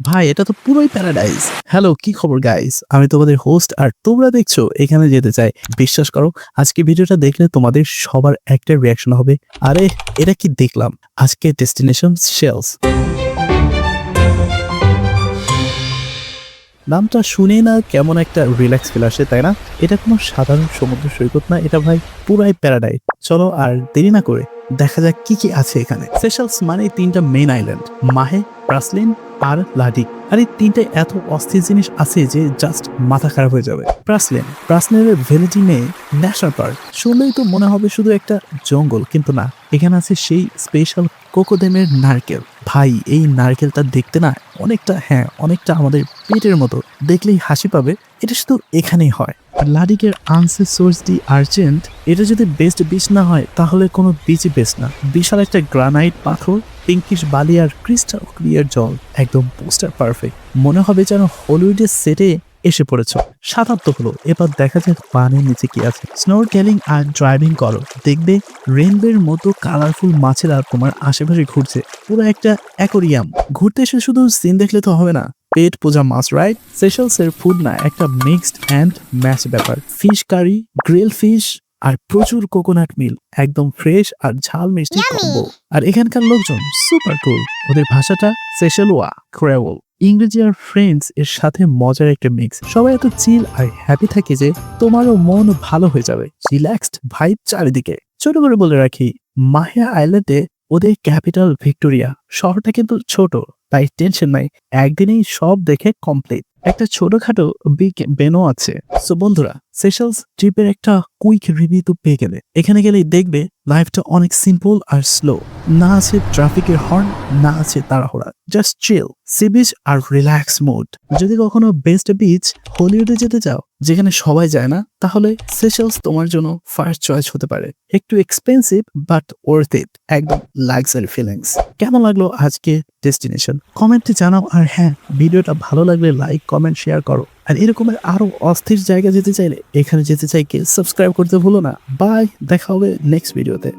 ভাই, এটা তো পুরোই প্যারাডাইস হ্যালো কি খবর গাইস আমি তোমাদের হোস্ট আর তোমরা দেখছ, এখানে যেতে চাই। বিশ্বাস করো, আজকে ভিডিওটা দেখলে তোমাদের সবার একটা রিয়াকশন হবে। আরে, এটা কি দেখলাম? আজকে ডেস্টিনেশন শেলস নামটা শুনে না কেমন একটা রিল্যাক্স ফিল আসে, তাই না? এটা কোনো সাধারণ সমুদ্র সৈকত না, এটা ভাই পুরাই প্যারাডাইস চলো আর দেরি না করে দেখা যাক কি কি আছে এখানে। সেশালস মানে তিনটা মেন আইল্যান্ড মাহে প্রাসলিন আর লাডিক আর এই তিনটে এত অস্থির জিনিস আছে যে জাস্ট মাথা খারাপ হয়ে যাবে। প্রাসলেন প্রাসলেনের ভ্যালিটি নেই ন্যাশনাল পার্ক শুনলেই তো মনে হবে শুধু একটা জঙ্গল, কিন্তু না, এখানে আছে সেই স্পেশাল কোকোদেমের নারকেল। ভাই, এই নারকেলটা দেখতে না অনেকটা হ্যাঁ অনেকটা আমাদের পেটের মতো। দেখলেই হাসি পাবে, এটা শুধু এখানেই হয়। লাডিকের আনসে সোর্স দি আর্জেন্ট, এটা যদি বেস্ট বিচ না হয়, তাহলে কোনো বিচই বেস্ট না। বিশাল একটা গ্রানাইট পাথর, পিঙ্কিশ বালি আর ক্রিস্টাল ক্লিয়ার জল। একদম পোস্টার পারফেক্ট। মনে হবে যেন হলিউডের সেটে এসে পড়েছ। সাতাত্ত হলো, এবার দেখা যাক পানির নিচে কি আছে। স্নোর ক্যালিং আর ড্রাইভিং করো। দেখবে রেনবের মতো কালারফুল মাছেরা তোমার আশেপাশে ঘুরছে। পুরো একটা অ্যাকোরিয়াম। ঘুরতে এসে শুধু সিন দেখলে তো হবে না। পেট পূজা মাছ রাইট সেশলস এর ফুড না একটা মিক্সড অ্যান্ড ম্যাচ ব্যাপার। ফিশ কারি গ্রিল ফিশ আর প্রচুর কোকোনাট মিল একদম ফ্রেশ আর ঝাল মিষ্টি কম্বো আর এখানকার লোকজন সুপার কুল ওদের ভাষাটা সেশেলোয়া ক্রেওল ইংরেজি আর ফ্রেন্ডস এর সাথে মজার একটা মিক্স সবাই এত চিল আর হ্যাপি থাকে যে তোমারও মন ভালো হয়ে যাবে। রিল্যাক্সড ভাইব চারিদিকে। ছোট করে বলে রাখি মাহিয়া আইল্যান্ডে ওদের ক্যাপিটাল ভিক্টোরিয়া শহরটা কিন্তু ছোট, তাই টেনশন নাই। একদিনেই সব দেখে কমপ্লিট একটা ছোটখাটো বিগ বেনো আছে। সো বন্ধুরা সেশালস ট্রিপের একটা কুইক রিভিউ তো পেয়ে গেলে। এখানে গেলেই দেখবে লাইফটা অনেক সিম্পল আর স্লো না আছে ট্রাফিকের হর্ন না আছে তাড়াহুড়া। জাস্ট চিল সি বিচ আর রিল্যাক্স মুড যদি কখনো বেস্ট বিচ হলিউডে যেতে চাও, যেখানে সবাই যায় না, তাহলে সেশালস তোমার জন্য ফার্স্ট চয়েস হতে পারে। একটু এক্সপেন্সিভ বাট ওয়ার্থ ইট একদম লাক্সারি ফিলিংস কেমন লাগল আজকে ডেস্টিনেশন কমেন্টে জানাও। আর হ্যাঁ ভিডিওটা ভালো লাগলে লাইক কমেন্ট শেয়ার করো। আর এরকমের আরও অস্থির জায়গা যেতে চাইলে এখানে যেতে চাইকে সাবস্ক্রাইব করতে ভুলো না। বাই দেখা হবে নেক্সট ভিডিওতে